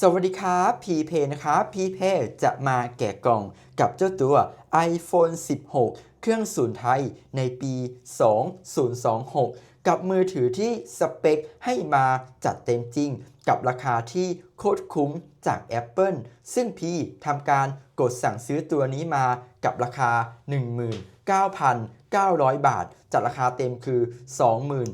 สวัสดีครับพีเพนะครับพีเพจะมาแกะกล่องกับเจ้าตัว iPhone 16 เครื่องศูนย์ไทยในปี 2026 กับมือถือที่สเปคให้มาจัดเต็มจริง กับราคาที่โคตรคุ้มจาก Apple ซึ่งพี่ทำการกดสั่งซื้อตัวนี้มากับราคา 19,900 บาทจากราคาเต็มคือ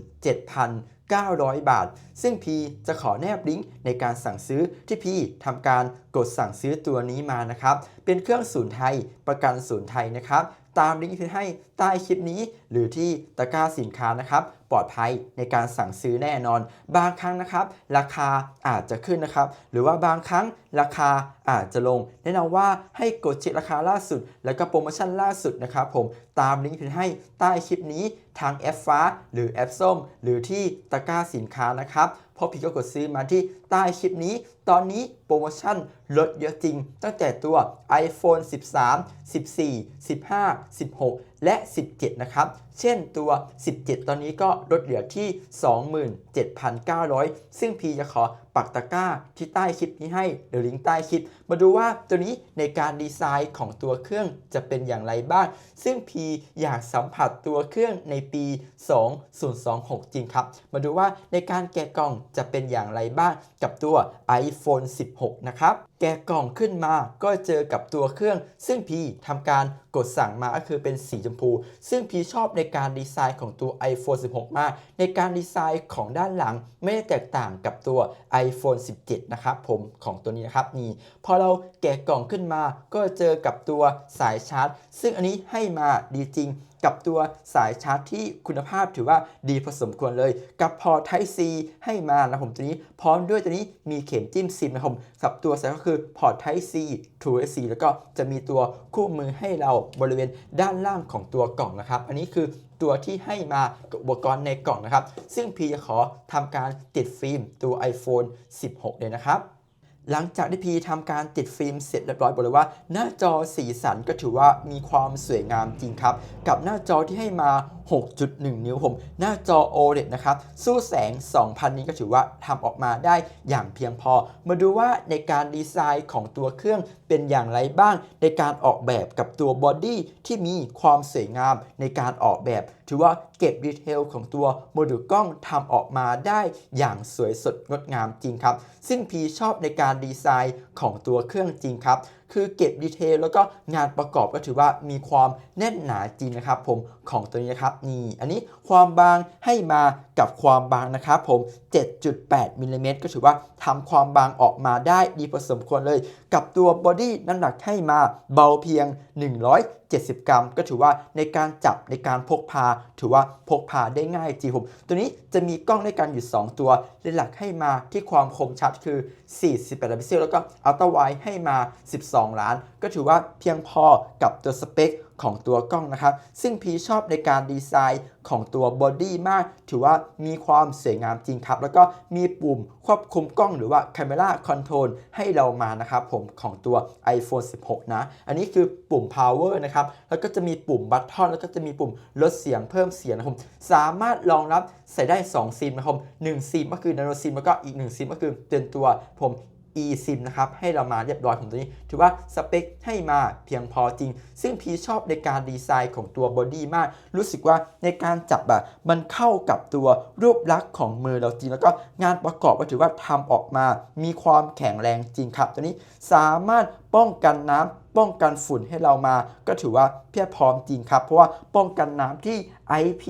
27,000 900 บาท ซึ่งพีจะขอแนบลิงก์ในการสั่งซื้อที่พีทำการกดสั่งซื้อตัวนี้มานะครับ เป็นเครื่องศูนย์ไทย ประกันศูนย์ไทยนะครับ ตามลิงก์ที่ให้ใต้คลิปนี้ หรือที่ตะกร้าสินค้านะครับ ปลอดภัยในการสั่งซื้อแน่นอน บางครั้งนะครับ ราคาอาจจะขึ้นนะครับ หรือว่าบางครั้งราคาอาจจะลง แนะนำว่าให้กดเช็คราคาล่าสุด แล้วก็โปรโมชั่นล่าสุดนะครับผมตามลิงก์ที่ให้ใต้คลิปนี้ทางแอปฟ้า หรือแอปส้ม หรือที่ตะกร้าสินค้านะครับพราะพี่ก็กดซื้อมาที่ใต้คลิปนี้ ตอนนี้โปรโมชั่นลดเยอะจริง ตั้งแต่ตัว iPhone 13 14 15 16 และ 17 นะครับ เช่นตัว 17 ตอนนี้ก็ลดเหลือที่ 27,900 ซึ่งพีจะขอปักตะกร้าที่ใต้คลิปนี้ให้หรือลิงก์ใต้คลิป มาดูว่าตัวนี้ในการดีไซน์ของตัวเครื่องจะเป็นอย่างไรบ้าง ซึ่งพีอยากสัมผัสตัวเครื่องในปี 2026 จริงครับ มาดูว่าในการแกะกล่องจะเป็นอย่างไรบ้างกับตัว iPhone 16 นะครับ แกะกล่องขึ้นมาก็เจอกับตัวเครื่อง ซึ่งพีทำการกดสั่งมาก็คือเป็นสีชมพู ซึ่งพีชอบในการดีไซน์ของตัว iPhone 16 มาก ในการดีไซน์ของด้านหลังไม่ได้แตกต่างกับตัว iPhone 17 นะครับผมของตัวนี้นะครับนี่พอเราแกะกล่องขึ้นมา ก็เจอกับตัวสายชาร์จ ซึ่งอันนี้ให้มาดีจริง กับตัวสายชาร์จที่คุณภาพถือว่าดีพอสมควรเลย กับพอ Type C ให้มานะผมตัวนี้ พร้อมด้วยตัวนี้มีเข็มจิ้มซิมนะครับผมกับตัวสายก็คือพอ Type C True C แล้วก็จะมีตัวคู่มือให้เราบริเวณด้านล่างของตัวกล่องนะครับ อันนี้คือ ตัวที่ให้มากับอุปกรณ์ในกล่องนะครับ ซึ่งพีจะขอทำการติดฟิล์มตัว iPhone 16 เลยนะครับหลังจากที่พีทำการติดฟิล์มเสร็จเรียบร้อยบอกเลยว่า หน้าจอสีสันก็ถือว่ามีความสวยงามจริงครับ กับหน้าจอที่ให้มา 6.1 นิ้วผม หน้าจอ OLED นะครับ สู้แสง 2,000 นี้ก็ถือว่าทำออกมาได้อย่างเพียงพอ มาดูว่าในการดีไซน์ของตัวเครื่องเป็นอย่างไรบ้าง ในการออกแบบกับตัวบอดี้ที่มีความสวยงามในการออกแบบ ถือว่าเก็บดีเทลของตัวโมดูลกล้องทำออกมาได้อย่างสวยสดงดงามจริงครับ ซึ่งพีชอบในการดีไซน์ของตัวเครื่องจริงครับ คือเก็บดีเทลแล้วก็งานประกอบก็ถือว่ามีความแน่นหนาจริงนะครับ ผมของตัวนี้นะครับนี่อันนี้ความบางให้มากับความบางนะครับผม 7.8มิลลิเมตรก็ถือว่าทำความบางออกมาได้ดีพอสมควรเลย กับตัวบอดี้น้ำหนักให้มาเบาเพียง 170 กรัม ก็ถือว่าในการจับในการพกพา ถือว่าพกพาได้ง่ายจริงผมตัวนี้จะมีกล้องด้วยกันอยู่ 2 ตัวเลนส์หลักให้มาที่ความคมชัดคือ 48พิกเซลแล้วก็อัลตร้าไวด์ให้มา 12ล้าน ก็ถือว่าเพียงพอกับตัวสเปคของตัวกล้องนะครับ ซึ่งพีชอบในการดีไซน์ของตัวบอดี้มาก ถือว่ามีความสวยงามจริงครับ แล้วก็มีปุ่มควบคุมกล้องหรือว่า Camera Control ให้เรามานะครับผมของตัว iPhone 16 นะ อันนี้คือปุ่ม power นะครับ แล้วก็จะมีปุ่มบัตทอนแล้วก็จะมีปุ่มลดเสียงเพิ่มเสียงนะครับ สามารถรองรับใส่ได้ 2 ซิมนะครับ1ซิมก็คือ nano sim แล้วก็อีก 1 ซิมก็คือเป็นตัวผม eSIM นะครับให้เรามาเรียบร้อยผมตัวนี้ ถือว่าสเปคให้มาเพียงพอจริง ซึ่งพีชอบในการดีไซน์ของตัวบอดี้มาก รู้สึกว่าในการจับอะมันเข้ากับตัวรูปลักษณ์ของมือเราจริง แล้วก็งานประกอบก็ถือว่าทำออกมา มีความแข็งแรงจริงครับ ตัวนี้สามารถป้องกันน้ำป้องกันฝุ่นให้เรามา ก็ถือว่าเพียบพร้อมจริงครับ เพราะว่าป้องกันน้ำที่ IP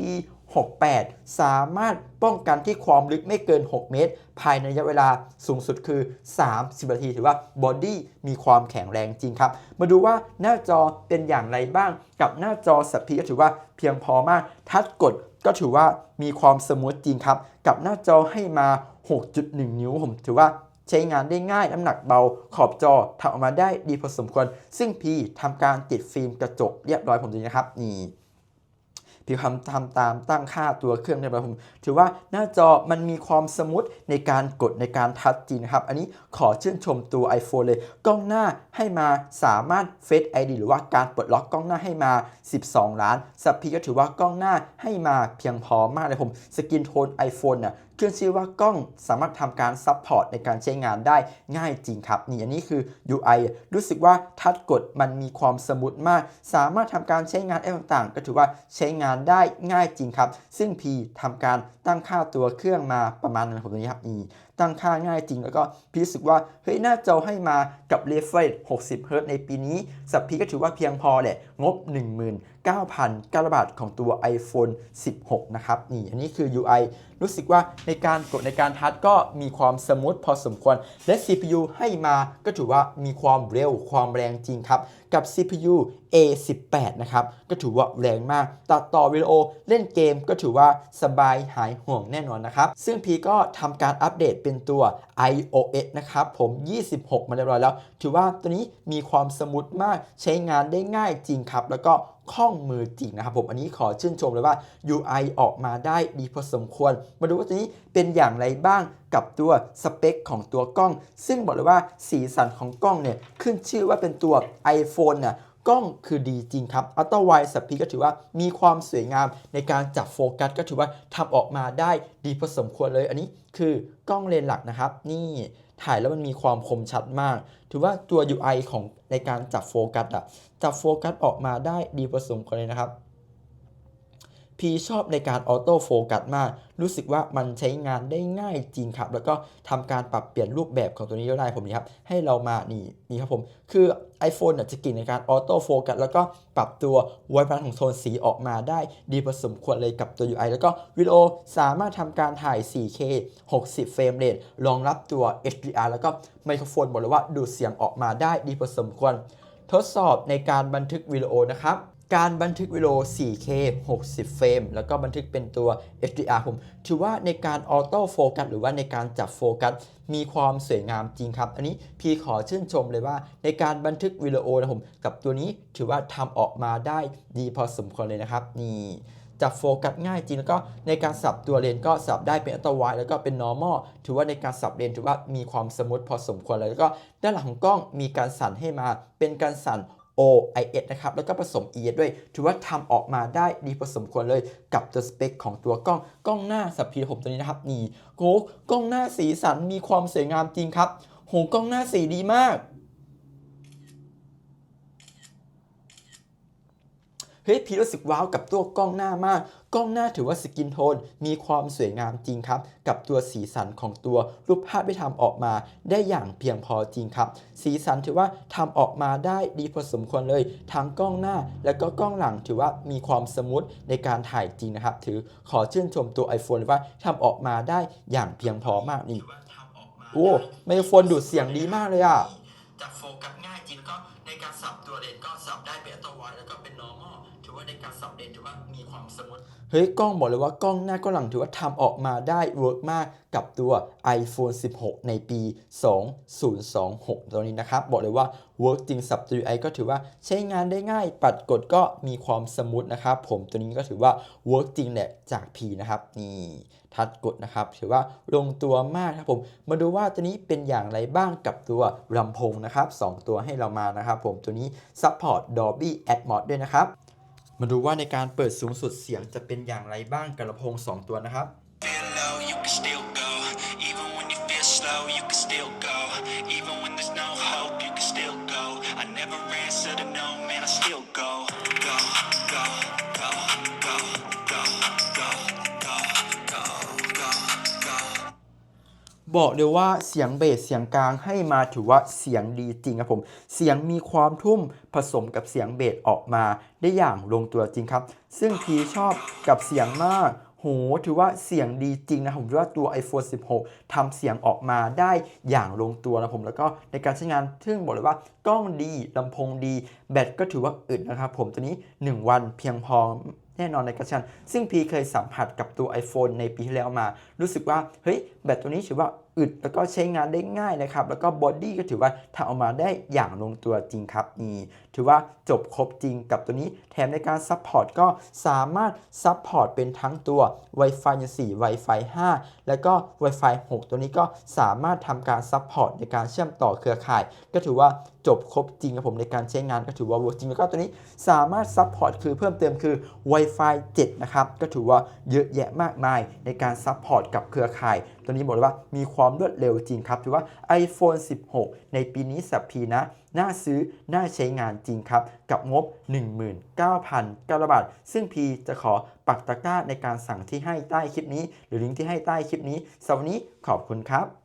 68 สามารถป้องกันที่ความลึกไม่เกิน 6 เมตร ภายในระยะเวลาสูงสุดคือ 30 นาที ถือว่าบอดี้มีความแข็งแรงจริงครับ มาดูว่าหน้าจอเป็นอย่างไรบ้าง กับหน้าจอสัพพีก็ถือว่าเพียงพอมาก ทัดกดก็ถือว่ามีความสมูทจริงครับ กับหน้าจอให้มา 6.1 นิ้วผมถือว่าใช้งานได้ง่ายน้ำหนักเบาขอบจอทำออกมาได้ดีพอสมควร ซึ่งพีทำการติดฟิล์มกระจกเรียบร้อยผมดูนะครับนี่ ที่ทำทำตามตั้งค่าตัวเครื่องเรียบร้อยผมถือว่าหน้าจอมันมีความสมูทในการกดในการทัชจริงนครับ อันนี้ขอชื่นชมตัว iPhone เลย กล้องหน้าให้มาสามารถ Face ID หรือว่าการปลดล็อกกล้องหน้าให้มา 12 ล้านสัพพีก็ถือว่ากล้องหน้าให้มาเพียงพอมากเลยผม สกินโทน iPhone น่ะ ขึ้นชื่อว่ากล้องสามารถทำการซัพพอร์ตในการใช้งานได้ง่ายจริงครับ นี่อันนี้คือ UI รู้สึกว่าทัดกดมันมีความสมูทมาก สามารถทำการใช้งานแอปต่างๆ ก็ถือว่าใช้งานได้ง่ายจริงครับ ซึ่ง P ทำการตั้งค่าตัวเครื่องมาประมาณนั้นผมตรงนี้ครับนี่ ตั้งค่าง่ายจริง แล้วก็พี่รู้สึกว่าเฮ้ยหน้าจอให้มากับ refresh 60 Hz ในปีนี้สับพีก็ถือว่าเพียงพอแหละ งบ 19,900บาทของตัว iPhone 16 นะครับ นี่อันนี้คือ UI รู้สึกว่าในการกดในการทัชก็มีความสมูทพอสมควร และ CPU ให้มาก็ถือว่ามีความเร็วความแรงจริงครับ กับ CPU A18 นะครับ ก็ถือว่าแรงมาก ตัดต่อวิดีโอเล่นเกมก็ถือว่าสบายหายห่วงแน่นอนนะครับ ซึ่งพีก็ทำการอัปเดตเป็นตัว iOS นะครับ ผม 26 มาเรียบร้อยแล้ว ถือว่าตัวนี้มีความสมูทมากใช้งานได้ง่ายจริงครับ แล้วก็ คล่องมือจริงนะครับผมอันนี้ขอชื่นชมเลยว่า UI ออกมาได้ดีพอสมควร มาดูว่าตัวนี้เป็นอย่างไรบ้างกับตัวสเปคของตัวกล้อง ซึ่งบอกเลยว่าสีสันของกล้องเนี่ยขึ้นชื่อว่าเป็นตัว iPhone เนี่ยกล้องคือดีจริงครับอัลตร้าไวด์สปีก็ถือว่ามีความสวยงามในการจับโฟกัสก็ถือว่าทำออกมาได้ดีพอสมควรเลย อันนี้คือกล้องเลนส์หลักนะครับ นี่ถ่ายแล้วมันมีความคมชัดมาก ถือว่าตัว UI ของในการจับโฟกัสอะ จับโฟกัสออกมาได้ดีพอสมควรเลยนะครับพีชอบในการออโต้โฟกัสมาก รู้สึกว่ามันใช้งานได้ง่ายจริงครับ แล้วก็ทำการปรับเปลี่ยนรูปแบบของตัวนี้ได้ผมนี่ครับ ให้เรามานี่นี่ครับผม คือ iPhone เนี่ยจะเก่งในการออโต้โฟกัสแล้วก็ปรับตัวไวบรันของโทนสีออกมาได้ดีพอสมควรเลยกับตัว UI แล้วก็วิดีโอสามารถทำการถ่าย 4K 60 เฟรมเรทรองรับตัว HDR แล้วก็ไมโครโฟนบอกเลยว่าดูดเสียงออกมาได้ดีพอสมควร ทดสอบในการบันทึกวิดีโอนะครับ การบันทึกวิดีโอ 4K 60 เฟรม แล้วก็บันทึกเป็นตัว HDR ผมถือว่าในการออโต้โฟกัสหรือว่าในการจับโฟกัส มีความสวยงามจริงครับ อันนี้พี่ขอชื่นชมเลยว่าในการบันทึกวิดีโอนะผมกับตัวนี้ถือว่าทำออกมาได้ดีพอสมควรเลยนะครับ นี่ จับโฟกัสง่ายจริงแล้วก็ในการสับตัวเลนก็สับได้เป็นอัตวายแล้วก็เป็น normal ถือว่าในการสับเลนถือว่ามีความสมูทพอสมควรเลยแล้วก็ด้านหลังของกล้องมีการสั่นให้มาเป็นการสั่น OIS นะครับ แล้วก็ผสม ES ด้วย ถือว่าทำออกมาได้ดีพอสมควรเลยกับตัวสเปคของตัวกล้อง กล้องหน้าสับพีผมตัวนี้นะครับ นี่โหกล้องหน้าสีสันมีความสวยงามจริงครับ โห กล้องหน้าสีดีมาก เฮ้ยพี่รู้สึกว้าวกับตัวกล้องหน้ามาก กล้องหน้าถือว่าสกินโทนมีความสวยงามจริงครับ กับตัวสีสันของตัวรูปภาพที่ทำออกมา ได้อย่างเพียงพอจริงครับ สีสันถือว่าทำออกมาได้ดีพอสมควรเลย ทั้งกล้องหน้าและก็กล้องหลังถือว่ามีความสมูทในการถ่ายจริงนะครับ ถือขอชื่นชมตัว iPhone เลยว่าทำออกมาได้อย่างเพียงพอมากนี่โอ้ไมโครโฟนดูดเสียงดีมากเลยอะจับโฟกัสง่ายจริงก็ในการสับตัวเลนก็สับได้เป็นอัตวายแล้วก็เป็น normal ถือว่าในการสับเลนถือว่ามีความสมูทเฮ้ยกล้องบอกเลยว่ากล้องหน้ากล้องหลังถือว่าทำออกมาได้เวิร์กมากกับตัว iPhone 16 ในปี 2026 ตัวนี้นะครับ บอกเลยว่าเวิร์กจริงสับตัว UI ก็ถือว่าใช้งานได้ง่าย ปัดกดก็มีความสมูทนะครับ ผมตัวนี้ก็ถือว่าเวิร์กจริงแหละจาก P นะครับนี่ทัดกดนะครับ ถือว่าลงตัวมากครับผม มาดูว่าตัวนี้เป็นอย่างไรบ้างกับตัวลำโพงนะครับ 2 ตัวให้เรามานะครับผมตัวนี้ Support Dolby Atmos ด้วยนะครับ มาดูว่าในการเปิดสูงสุดเสียงจะเป็นอย่างไรบ้างกับลำโพง2ตัวนะครับ บอกเลยว่าเสียงเบสเสียงกลางให้มาถือว่าเสียงดีจริงครับผม เสียงมีความทุ่มผสมกับเสียงเบสออกมาได้อย่างลงตัวจริงครับ ซึ่งพีชอบกับเสียงมากโหถือว่าเสียงดีจริงนะผมว่าตัว iPhone 16ทำเสียงออกมาได้อย่างลงตัวนะผมแล้วก็ในการใช้งานซึ่งบอกเลยว่ากล้องดีลำโพงดี แบตก็ถือว่าอึดนะครับผมตัวนี้ 1 วันเพียงพอ แน่นอนในกระชัน ซึ่งพีเคยสัมผัสกับตัว iPhone ในปีที่แล้วมา รู้สึกว่าเฮ้ยแบตตัวนี้ถือว่าอึดแล้วก็ใช้งานได้ง่ายนะครับ แล้วก็บอดี้ก็ถือว่าทำออกมาได้อย่างลงตัวจริงครับนี่ถือว่าจบครบจริงกับตัวนี้ แถมในการซัพพอร์ตก็สามารถซัพพอร์ตเป็นทั้งตัว Wi-Fi 4 Wi-Fi 5 แล้วก็ Wi-Fi 6 ตัวนี้ก็สามารถทำการซัพพอร์ตในการเชื่อมต่อเครือข่าย ก็ถือว่าจบครบจริงครับผมในการใช้งานก็ถือว่าเวิร์กจริงแล้วก็ตัวนี้สามารถซัพพอร์ตคือเพิ่มเติมคือ Wi-Fi 7 นะครับ ก็ถือว่าเยอะแยะมากมายในการซัพพอร์ตกับเครือข่าย ตัวนี้บอกเลยว่ามีความรวดเร็วจริงครับถือว่า iPhone 16 ในปีนี้สับพีนะ น่าซื้อ น่าใช้งานจริงครับ กับงบ 19,900บาท ซึ่งพีจะขอปักตะกร้าในการสั่งที่ให้ใต้คลิปนี้ หรือลิงก์ที่ให้ใต้คลิปนี้สำหรับวันนี้ขอบคุณครับ